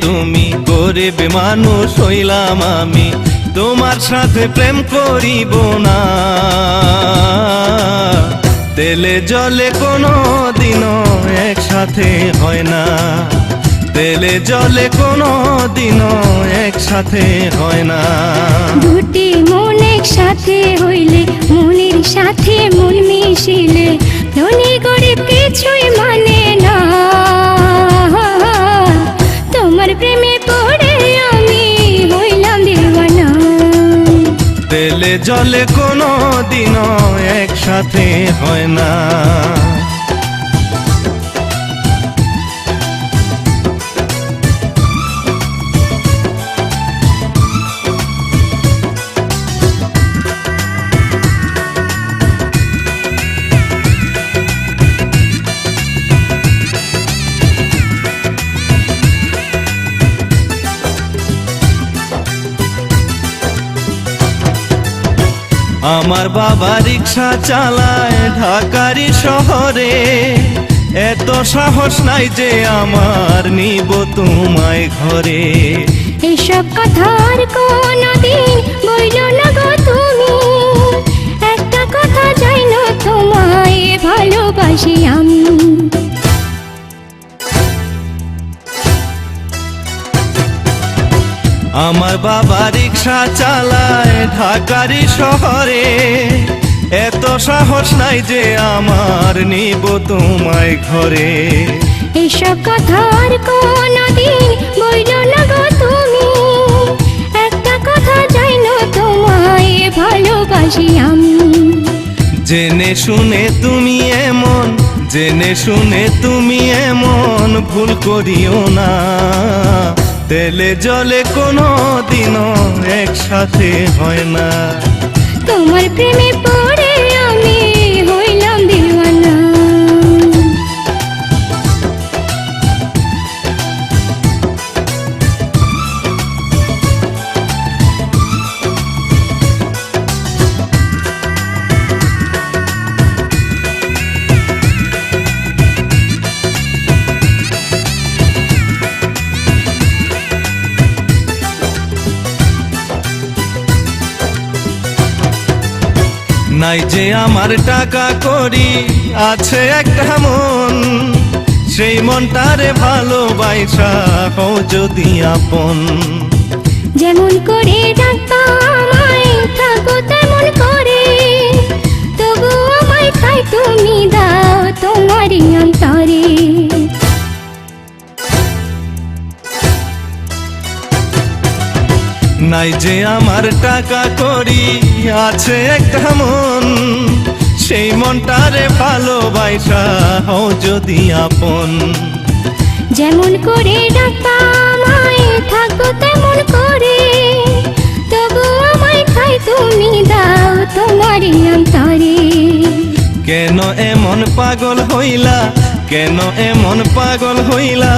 তুমি গরিব মানুষ হইলাম আমি। তোমার সাথে প্রেম করিব না। তেলে জলে কোনো দিনও একসাথে হয় না। তেলে জলে কোনো দিনও একসাথে হয় না। দুটি মন একসাথে হইলে, মনের সাথে মন মিশিলে জলে কোনো দিনও একসাথে হয় না। আমার বাবা রিক্সা চালায় ঢাকারি শহরে। এত সাহস নাই যে আমার নিব তোমায় ঘরে। এসব কথার কোনদিন বইল না গো তুমি। একটা কথা জানো, তোমায় ভালোবাসি আমি। আমার বাবা রিক্সা চালায় ঢাকারি শহরে। এত সাহস নাই যে আমার নিব তোমায় ঘরে। এসব কথা আর কোনদিন বইল না গো তুমি। একটা কথা যাই না তোমায় ভালোবাসি আমি। জেনে শুনে তুমি এমন জেনে শুনে তুমি এমন ভুল করিও না। তেলে জলে কোনো দিনও একসাথে হয় না। তোমার প্রেমে নাই যে আমার টাকা করি আছে একটা মন। সেই মনটারে ভালোবাসা হও যদি আপন। যেমন করে ডাক্তার থাকো তেমন করে। তবু আমায় তুমি দাও তোমারই অন্তরে। নাই যে আমার টাকা করি আছে একটা মন। সেই মনটারে ভালোবাসা হও যদি আপন। যেমন করে ডাক্তার আমায় থাকো তেমন করে তবু আমায় খাই তুমি দাও তোমারই অন্তরে। কেন এমন পাগল হইলা? কেন এমন পাগল হইলা?